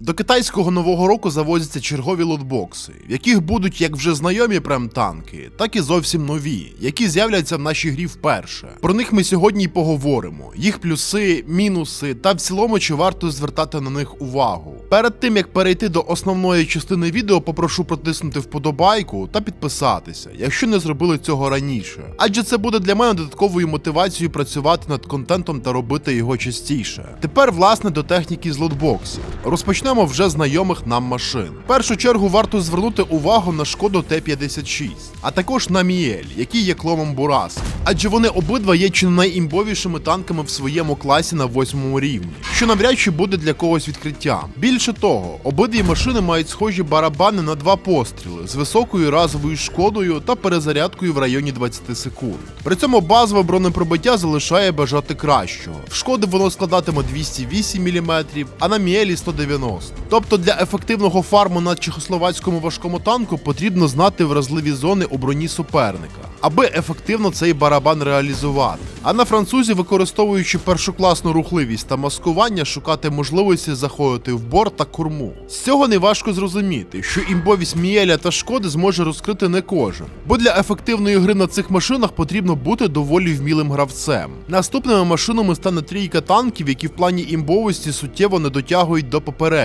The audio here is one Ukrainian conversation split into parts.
До китайського нового року завозяться чергові лотбокси, в яких будуть як вже знайомі прем-танки, так і зовсім нові, які з'являться в нашій грі вперше. Про них ми сьогодні й поговоримо: їх плюси, мінуси та в цілому чи варто звертати на них увагу. Перед тим як перейти до основної частини відео, попрошу протиснути вподобайку та підписатися, якщо не зробили цього раніше. Адже це буде для мене додатковою мотивацією працювати над контентом та робити його частіше. Тепер, власне, до техніки з лотбоксів. Розпочнемо вже знайомих нам машин. В першу чергу варто звернути увагу на шкоду Т-56, а також на Міель, який є клоном Бураса. Адже вони обидва є чи не найімбовішими танками в своєму класі на восьмому рівні, що навряд чи буде для когось відкриттям. Більше того, обидві машини мають схожі барабани на два постріли з високою разовою шкодою та перезарядкою в районі 20 секунд. При цьому базове бронепробиття залишає бажати кращого. В шкоди воно складатиме 208 мм, а на Міелі 190. Тобто для ефективного фарму на чехословацькому важкому танку потрібно знати вразливі зони у броні суперника, аби ефективно цей барабан реалізувати. А на французі, використовуючи першокласну рухливість та маскування, шукати можливості заходити в борт та корму. З цього не важко зрозуміти, що імбовість Міеля та шкоди зможе розкрити не кожен, бо для ефективної гри на цих машинах потрібно бути доволі вмілим гравцем. Наступними машинами стане трійка танків, які в плані імбовості суттєво не дотягують до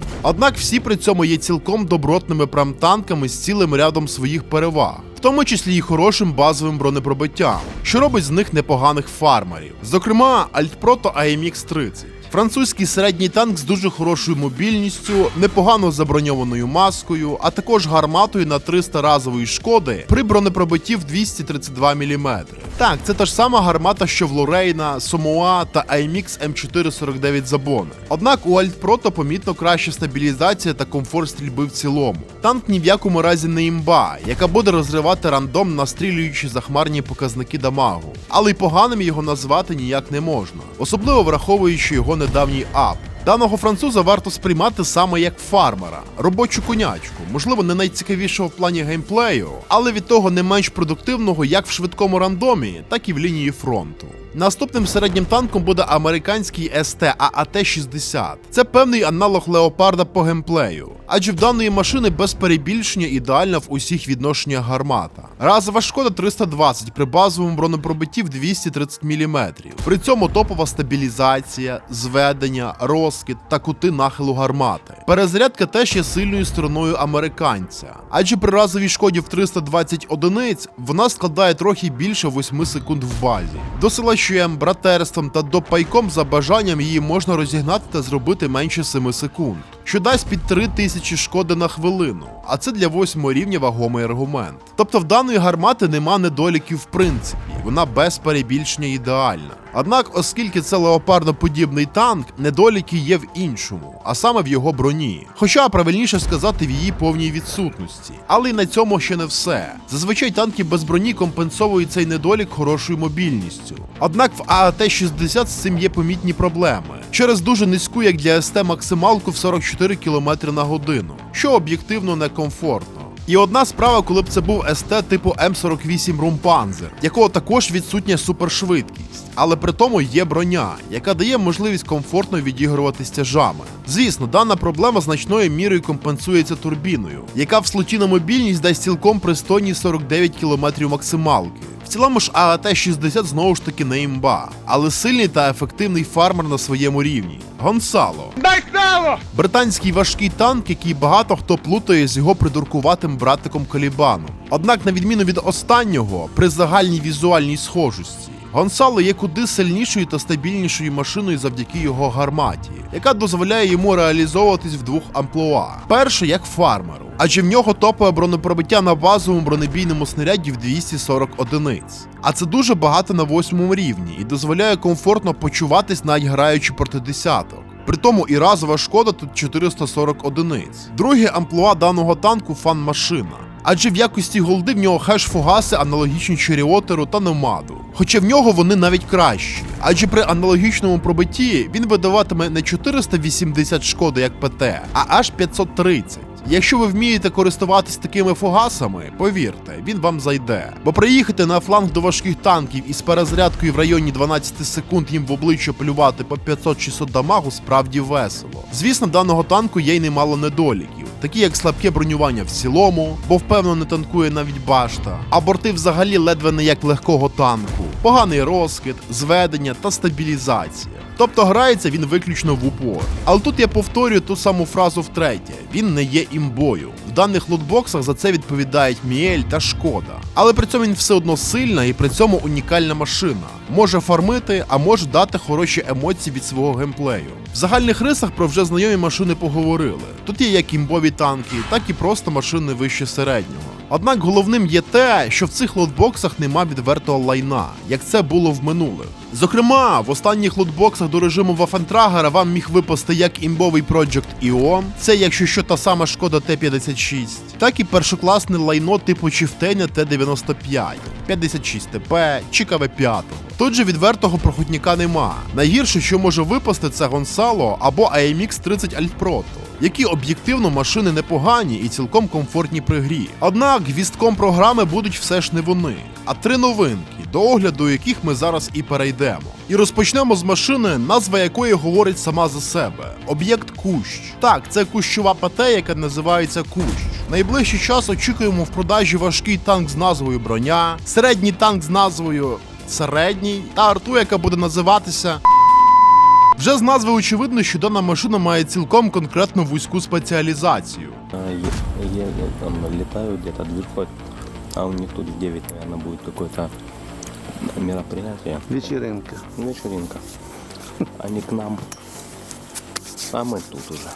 попередніх. Однак всі при цьому є цілком добротними прамтанками з цілим рядом своїх переваг. В тому числі і хорошим базовим бронепробиттям, що робить з них непоганих фармерів. Зокрема, Альтпрото AMX 30. Французький середній танк з дуже хорошою мобільністю, непогано заброньованою маскою, а також гарматою на 300 разової шкоди при бронепробитті в 232 мм. Так, це та ж сама гармата, що в Лорейна, Сомоа та AMX M449 Забони. Однак у Альтпрото помітно краща стабілізація та комфорт стрільби в цілому. Танк ні в якому разі не імба, яка буде розривати рандом, настрілюючи захмарні показники дамагу. Але й поганим його назвати ніяк не можна, особливо враховуючи його недавній ап. Даного француза варто сприймати саме як фармера, робочу конячку, можливо, не найцікавішого в плані геймплею, але від того не менш продуктивного як в швидкому рандомі, так і в лінії фронту. Наступним середнім танком буде американський СТ ААТ-60. Це певний аналог леопарда по геймплею, адже в даної машини без перебільшення ідеальна в усіх відношеннях гармата. Разова шкода 320 при базовому бронепробитті в 230 мм. При цьому топова стабілізація, зведення, розкид та кути нахилу гармати. Перезарядка теж є сильною стороною американця, адже при разовій шкоді в 320 одиниць вона складає трохи більше 8 секунд в базі. До села щуєм, братерством та допайком за бажанням її можна розігнати та зробити менше 7 секунд, що дасть під 3000 шкоди на хвилину, а це для 8 рівня вагомий аргумент. Тобто в даної гармати нема недоліків в принципі, вона без перебільшення ідеальна. Однак, оскільки це леопардоподібний танк, недоліки є в іншому, а саме в його броні. Хоча правильніше сказати в її повній відсутності. Але й на цьому ще не все. Зазвичай танки без броні компенсовують цей недолік хорошою мобільністю. Однак в ААТ-60 з цим є помітні проблеми через дуже низьку, як для СТ, максималку в 44 км на годину, що об'єктивно некомфортно. І одна справа, коли б це був СТ типу М48 Румпанзер, якого також відсутня супершвидкість, але при тому є броня, яка дає можливість комфортно відігрувати стяжами. Звісно, дана проблема значною мірою компенсується турбіною, яка в слоті на мобільність дасть цілком пристойні 49 км максималки. В цілому ж ААТ-60 знову ж таки не імба, але сильний та ефективний фармер на своєму рівні. Гонсало. Право! Британський важкий танк, який багато хто плутає з його придуркуватим братиком Калібаном. Однак, на відміну від останнього, при загальній візуальній схожості, Гонсало є куди сильнішою та стабільнішою машиною завдяки його гарматі, яка дозволяє йому реалізовуватись в двох амплуа. Перше як фармеру, адже в нього топове бронепробиття на базовому бронебійному снаряді в 240 одиниць. А це дуже багато на восьмому рівні і дозволяє комфортно почуватись, навіть граючи проти десяток. При тому і разова шкода тут 440 одиниць. Друге амплуа даного танку фан-машина. Адже в якості голди в нього хеш-фугаси аналогічні Черіотеру та Номаду. Хоча в нього вони навіть кращі. Адже при аналогічному пробитті він видаватиме не 480 шкоди, як ПТ, а аж 530. Якщо ви вмієте користуватись такими фугасами, повірте, він вам зайде. Бо приїхати на фланг до важких танків із перезарядкою в районі 12 секунд їм в обличчя плювати по 500-600 дамагу справді весело. Звісно, даного танку є й немало недоліків, такі як слабке бронювання в цілому, бо впевнено не танкує навіть башта, а борти взагалі ледве не як легкого танку, поганий розкид, зведення та стабілізація. Тобто грається він виключно в упор. Але тут я повторюю ту саму фразу втретє: він не є імбою. В даних лутбоксах за це відповідають Міель та Шкода. Але при цьому він все одно сильна і при цьому унікальна машина. Може фармити, а може дати хороші емоції від свого геймплею. В загальних рисах про вже знайомі машини поговорили. Тут є як імбові танки, так і просто машини вище середнього. Однак головним є те, що в цих лотбоксах нема відвертого лайна, як це було в минулих. Зокрема, в останніх лотбоксах до режиму Вафентрагера вам міг випасти як імбовий Project Іо, це якщо що та сама шкода Т-56, так і першокласне лайно типу Чифтеня Т-95, 56 ТП чи КВ-5. Тут же відвертого проходняка нема. Найгірше, що може випасти, це Гонсало або AMX 30 Альтпрото які об'єктивно машини непогані і цілком комфортні при грі. Однак гвістком програми будуть все ж не вони, а три новинки, до огляду яких ми зараз і перейдемо. І розпочнемо з машини, назва якої говорить сама за себе: об'єкт Кущ. Так, це кущова ПТ, яка називається Кущ. Найближчий час очікуємо в продажі важкий танк з назвою Броня, середній танк з назвою Середній та арту, яка буде називатися. Вже з назви очевидно, що дана машина має цілком конкретно вузьку спеціалізацію. А, е- е- там летают где-то движкой, а у них тут в 9, наверное, будет какое-то мероприятие, Вечеринка. вечеринка. Они к нам, а мы тут уже.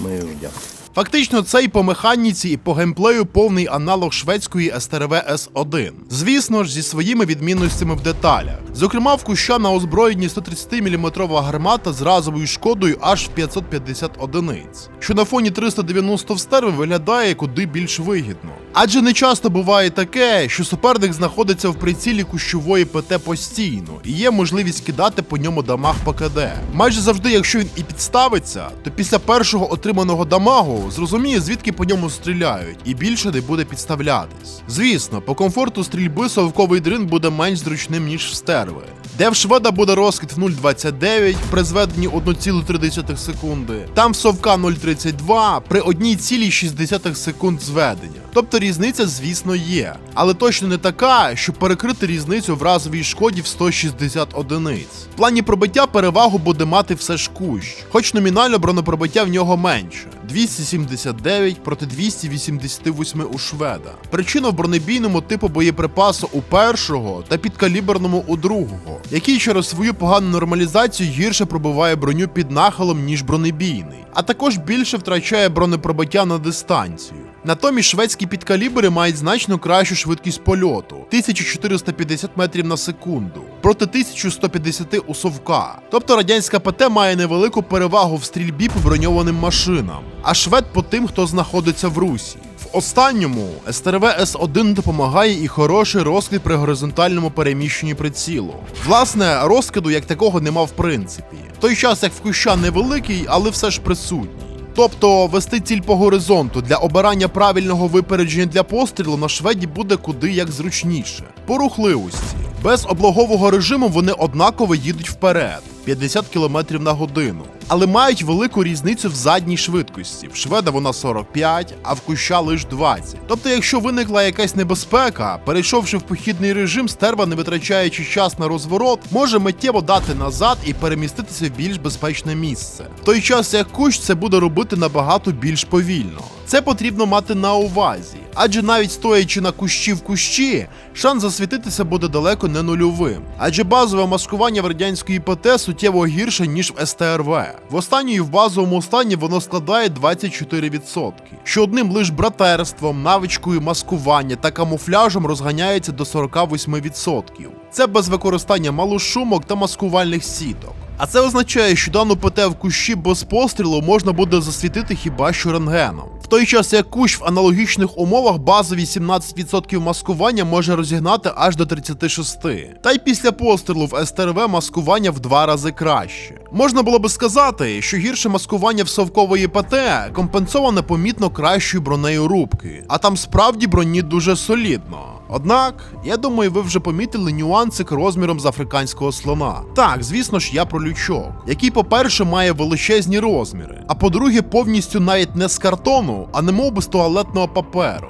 Мы ждем. Фактично, це і по механіці, і по геймплею повний аналог шведської СТРВ С1. Звісно ж, зі своїми відмінностями в деталях. Зокрема, в куща на озброєнні 130-мм гармата з разовою шкодою аж в 550 одиниць, що на фоні 390 в стерві виглядає куди більш вигідно. Адже не часто буває таке, що суперник знаходиться в прицілі кущової ПТ постійно, і є можливість кидати по ньому дамаг по КД. Майже завжди, якщо він і підставиться, то після першого отриманого дамагу зрозуміє, звідки по ньому стріляють, і більше не буде підставлятись. Звісно, по комфорту стрільби совковий дрин буде менш зручним, ніж в стерви. Де в шведа буде розкид в 0,29 при зведенні 1,3 секунди, там совка 0,32 при 1,6 секунд зведення. Тобто різниця, звісно, є, але точно не така, щоб перекрити різницю в разовій шкоді в 160 одиниць. В плані пробиття перевагу буде мати все ж кущ, хоч номінально бронепробиття в нього менше. 279 проти 288 у шведа. Причина в бронебійному типу боєприпасу у першого та підкаліберному у другого, який через свою погану нормалізацію гірше пробиває броню під нахилом, ніж бронебійний, а також більше втрачає бронепробиття на дистанцію. Натомість шведські підкалібри мають значно кращу швидкість польоту 1450 метрів на секунду проти 1150 у совка. Тобто радянська ПТ має невелику перевагу в стрільбі по броньованим машинам, а швед по тим, хто знаходиться в Русі. Останньому СТРВ С1 допомагає і хороший розкид при горизонтальному переміщенні прицілу. Власне, розкиду як такого нема в принципі. В той час як в куща невеликий, але все ж присутній. Тобто вести ціль по горизонту для обирання правильного випередження для пострілу на шведі буде куди як зручніше. По рухливості. Без облогового режиму вони однаково їдуть вперед 50 км на годину, але мають велику різницю в задній швидкості. В шведа вона 45, а в куща лише 20. Тобто, якщо виникла якась небезпека, перейшовши в похідний режим, стерва, не витрачаючи час на розворот, може миттєво дати назад і переміститися в більш безпечне місце. В той час як кущ це буде робити набагато більш повільно. Це потрібно мати на увазі, адже навіть стоячи на кущі в кущі, шанс засвітитися буде далеко не нульовим. Адже базове маскування в радянської ПТ суттєво гірше, ніж в СТРВ. В останній в базовому стані воно складає 24%, що одним лише братерством, навичкою маскування та камуфляжем розганяється до 48%. Це без використання малошумок та маскувальних сіток. А це означає, що дану ПТ в кущі без пострілу можна буде засвітити хіба що рентгеном. Той час як кущ в аналогічних умовах базові 17% маскування може розігнати аж до 36%. Та й після пострілу в СТРВ маскування в два рази краще. Можна було би сказати, що гірше маскування в совкової ПТ компенсоване помітно кращою бронею рубки, а там справді броні дуже солідно. Однак, я думаю, ви вже помітили нюансик розміром з африканського слона. Так, звісно ж, я про лючок, який, по-перше, має величезні розміри, а по-друге, повністю навіть не з картону, а немов би з туалетного паперу.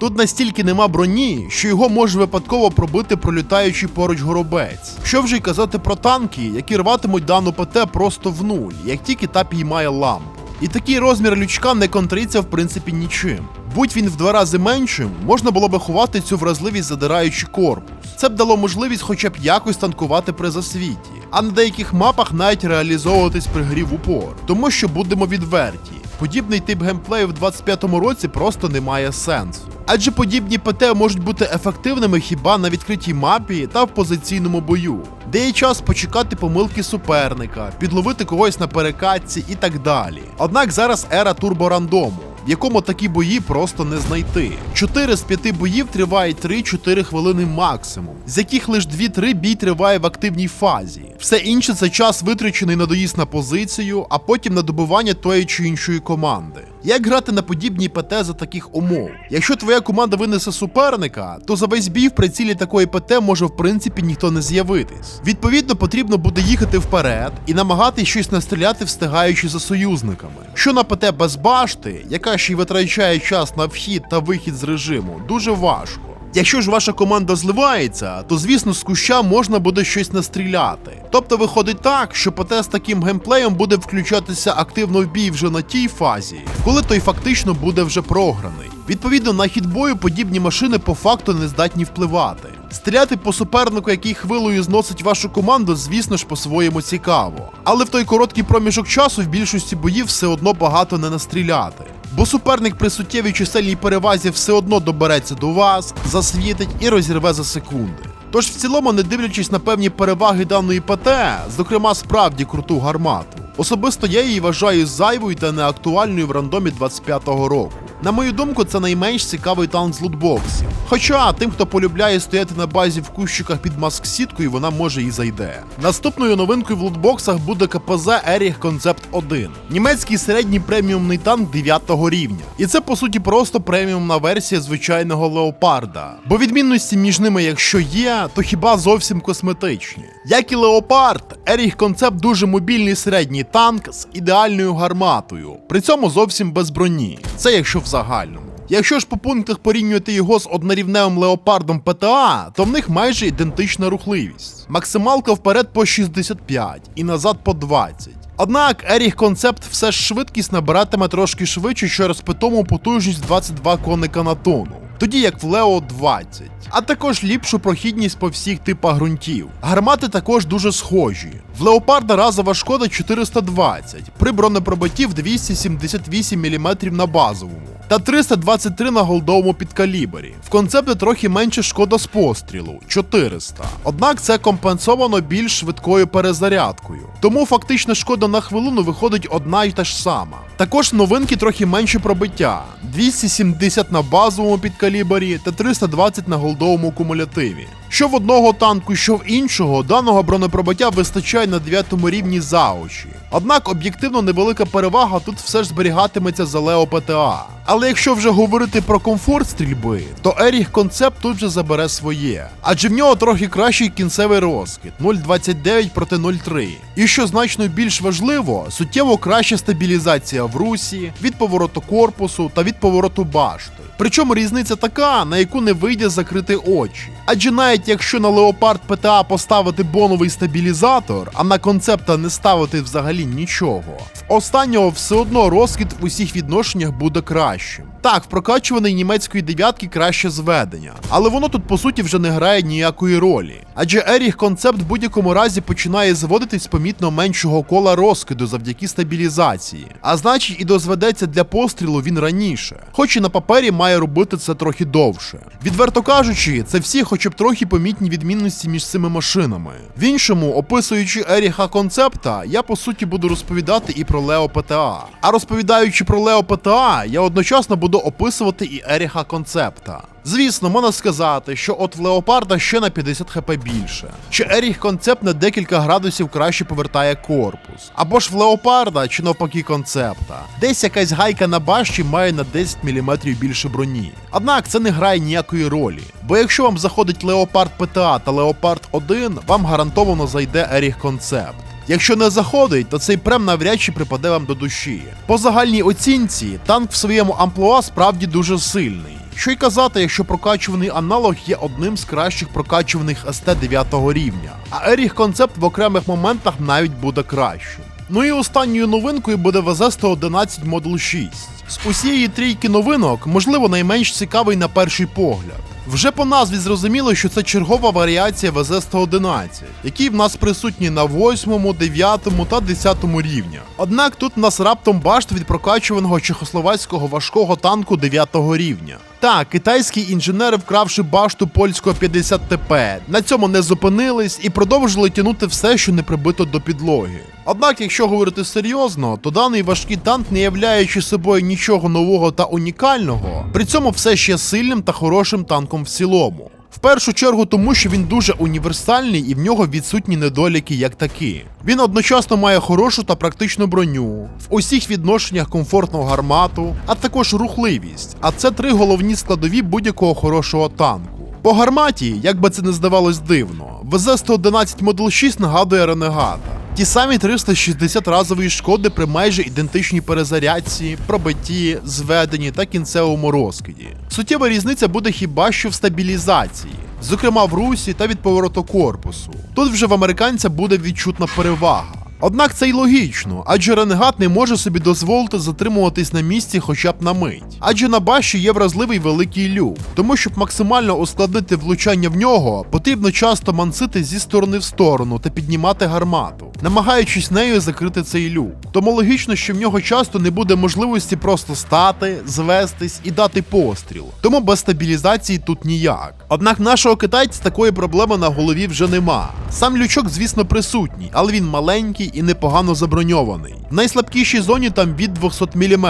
Тут настільки нема броні, що його може випадково пробити пролітаючий поруч горобець. Що вже й казати про танки, які рватимуть дану ПТ просто в нуль, як тільки та піймає лампу. І такий розмір лючка не контриться в принципі нічим. Будь він в два рази меншим, можна було би ховати цю вразливість, задираючи корпус. Це б дало можливість хоча б якось танкувати при засвіті, а на деяких мапах навіть реалізовуватись при грі в упор. Тому що будемо відверті. Подібний тип геймплею в 25-му році просто не має сенсу. Адже подібні ПТ можуть бути ефективними хіба на відкритій мапі та в позиційному бою, де є час почекати помилки суперника, підловити когось на перекатці і так далі. Однак зараз ера турборандому. В якому такі бої просто не знайти. Чотири з п'яти боїв тривають 3-4 хвилини максимум, з яких лише 2-3 бій триває в активній фазі. Все інше це час витрачений на доїзд на позицію, а потім на добування тої чи іншої команди. Як грати на подібній ПТ за таких умов? Якщо твоя команда винесе суперника, то за весь бій в прицілі такої ПТ може в принципі ніхто не з'явитись. Відповідно, потрібно буде їхати вперед і намагатись щось настріляти, встигаючи за союзниками. Що на ПТ без башти, яка ще й витрачає час на вхід та вихід з режиму, дуже важко. Якщо ж ваша команда зливається, то звісно з куща можна буде щось настріляти. Тобто виходить так, що ПТ з таким геймплеєм буде включатися активно в бій вже на тій фазі, коли той фактично буде вже програний. Відповідно, на хід бою подібні машини по факту не здатні впливати. Стріляти по супернику, який хвилою зносить вашу команду, звісно ж, по-своєму цікаво. Але в той короткий проміжок часу в більшості боїв все одно багато не настріляти. Бо суперник при суттєвій чисельній перевазі все одно добереться до вас, засвітить і розірве за секунди. Тож в цілому, не дивлячись на певні переваги даної ПТ, зокрема справді круту гармату. Особисто я її вважаю зайвою та неактуальною в рандомі 25-го року. На мою думку, це найменш цікавий танк з лутбоксів. Хоча тим, хто полюбляє стояти на базі в кущиках під маск-сіткою, вона може і зайде. Наступною новинкою в лутбоксах буде КПЗ Erich Concept 1. Німецький середній преміумний танк 9 рівня. І це по суті просто преміумна версія звичайного леопарда. Бо відмінності між ними, якщо є, то хіба зовсім косметичні. Як і леопард, Erich Concept дуже мобільний середній танк з ідеальною гарматою, при цьому зовсім без броні. Це якщо в загальному. Якщо ж по пунктах порівнювати його з однорівневим леопардом ПТА, то в них майже ідентична рухливість. Максималка вперед по 65 і назад по 20. Однак Еріх Концепт все ж швидкість набиратиме трошки швидше через питому потужність 22 коника на тонну, тоді як в Лео 20. А також ліпшу прохідність по всіх типах ґрунтів. Гармати також дуже схожі. В Леопарда разова шкода 420, при бронепробитті в 278 мм на базовому та 323 на голдовому підкалібері. В концепті трохи менше шкода з пострілу 400. Однак це компенсовано більш швидкою перезарядкою. Тому фактично шкода на хвилину виходить одна й та ж сама. Також новинки трохи менше пробиття 270 на базовому підкалібері та 320 на голдовому кумулятиві. Що в одного танку, що в іншого, даного бронепробиття вистачає на 9 рівні за очі. Однак об'єктивно невелика перевага тут все ж зберігатиметься за Лео ПТА. Але якщо вже говорити про комфорт стрільби, то Еріх Концепт тут же забере своє. Адже в нього трохи кращий кінцевий розкид 0,29 проти 0,3. І що значно більш важливо, суттєво краща стабілізація в русі, від повороту корпусу та від повороту башти. Причому різниця така, на яку не вийде закрити очі. Адже навіть якщо на Леопард ПТА поставити боновий стабілізатор, а на концепта не ставити взагалі нічого, в останнього все одно розкид в усіх відношеннях буде кращим. Так, в прокачуваної німецької дев'ятки краще зведення, але воно тут по суті вже не грає ніякої ролі. Адже Еріх концепт в будь-якому разі починає зводитись помітно меншого кола розкиду завдяки стабілізації, а значить і дозведеться для пострілу він раніше, хоч і на папері має робити це трохи довше. Відверто кажучи, це всі хоч б трохи помітні відмінності між цими машинами. В іншому, описуючи Еріха концепта, я по суті буду розповідати і про Лео ПТА. А розповідаючи про Лео ПТА, я одночасно буду описувати і Еріха концепта. Звісно, можна сказати, що от в Леопарда ще на 50 хп більше, чи Еріх концепт на декілька градусів краще повертає корпус, або ж в Леопарда, чи навпаки концепта. Десь якась гайка на башті має на 10 мм більше броні. Однак це не грає ніякої ролі, бо якщо вам заходить Леопард ПТА та Леопард 1, вам гарантовано зайде Еріх концепт. Якщо не заходить, то цей прем навряд чи припаде вам до душі. По загальній оцінці, танк в своєму амплуа справді дуже сильний. Що й казати, якщо прокачуваний аналог є одним з кращих прокачуваних СТ 9 рівня, а Еріх концепт в окремих моментах навіть буде кращим. Ну і останньою новинкою буде ВЗ-111 Model 6. З усієї трійки новинок, можливо, найменш цікавий на перший погляд. Вже по назві зрозуміло, що це чергова варіація ВЗ-111, який в нас присутній на 8, 9 та 10 рівнях. Однак тут в нас раптом башта від прокачуваного чехословацького важкого танку 9 рівня. Так, китайські інженери, вкравши башту польського 50 ТП, на цьому не зупинились і продовжили тягнути все, що не прибито до підлоги. Однак, якщо говорити серйозно, то даний важкий танк, не являючи собою нічого нового та унікального, при цьому все ще сильним та хорошим танком в цілому. В першу чергу тому, що він дуже універсальний і в нього відсутні недоліки як такі. Він одночасно має хорошу та практичну броню, в усіх відношеннях комфортного гармату, а також рухливість. А це три головні складові будь-якого хорошого танку. По гарматі, як би це не здавалось дивно, ВЗ-111 Model 6 нагадує Ренегата. Ті самі 360 разової шкоди при майже ідентичній перезарядці, пробитті, зведенні та кінцевому розкиді. Суттєва різниця буде хіба що в стабілізації, зокрема в русі та від повороту корпусу. Тут вже в американця буде відчутна перевага. Однак це й логічно, адже ренегат не може собі дозволити затримуватись на місці хоча б на мить. Адже на баші є вразливий великий люк, тому щоб максимально ускладнити влучання в нього, потрібно часто мансити зі сторони в сторону та піднімати гармату, намагаючись нею закрити цей люк. Тому логічно, що в нього часто не буде можливості просто стати, звестись і дати постріл. Тому без стабілізації тут ніяк. Однак нашого китайця такої проблеми на голові вже нема. Сам лючок, звісно, присутній, але він маленький і непогано заброньований. В найслабкішій зоні там від 200 мм,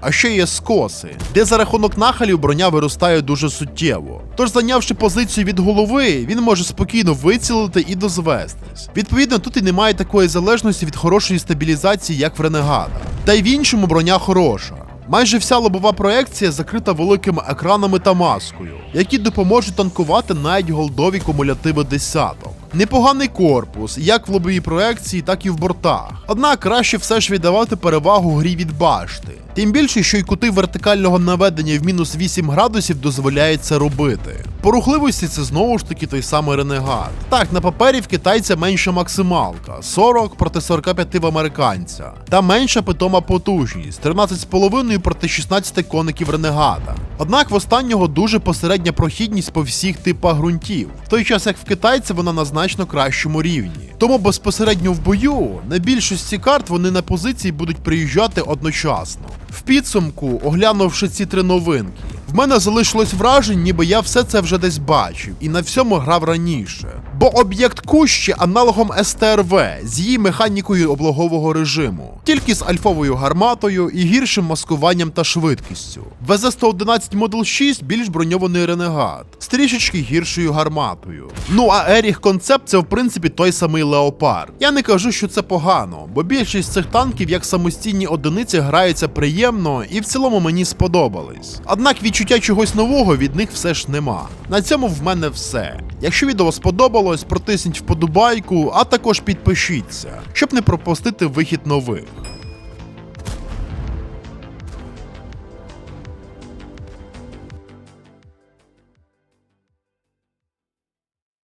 а ще є скоси, де за рахунок нахилів броня виростає дуже суттєво. Тож, зайнявши позицію від голови, він може спокійно вицілити і дозвестись. Відповідно, тут і немає такої залежності від хорошої стабілізації, як в Ренегада. Та й в іншому броня хороша. Майже вся лобова проекція закрита великими екранами та маскою, які допоможуть танкувати навіть голдові кумулятиви десяток. Непоганий корпус, як в лобовій проекції, так і в бортах. Однак краще все ж віддавати перевагу грі від башти. Тим більше, що й кути вертикального наведення в мінус 8 градусів дозволяють це робити. По рухливості це знову ж таки той самий ренегат. Так, на папері в китайця менша максималка 40 проти 45 в американця, та менша питома потужність 13,5 проти 16 коників ренегата. Однак в останнього дуже посередня прохідність по всіх типах ґрунтів, в той час як в китайця вона на значно кращому рівні. Тому безпосередньо в бою на більшості карт вони на позиції будуть приїжджати одночасно. В підсумку, оглянувши ці три новинки, в мене залишилось враження, ніби я все це вже десь бачив і на всьому грав раніше. Бо об'єкт Кущ є аналогом СТРВ з її механікою облогового режиму, тільки з альфовою гарматою і гіршим маскуванням та швидкістю. ВЗ-111 Model 6 більш броньований ренегат з трішечки гіршою гарматою. Ну а Еріх Концепт це в принципі той самий Леопард. Я не кажу, що це погано, бо більшість цих танків як самостійні одиниці граються приємно і в цілому мені сподобались. Однак відчуття чогось нового від них все ж нема. На цьому в мене все. Якщо відео сподобалось, протисніть вподобайку, а також підпишіться, щоб не пропустити вихід нових.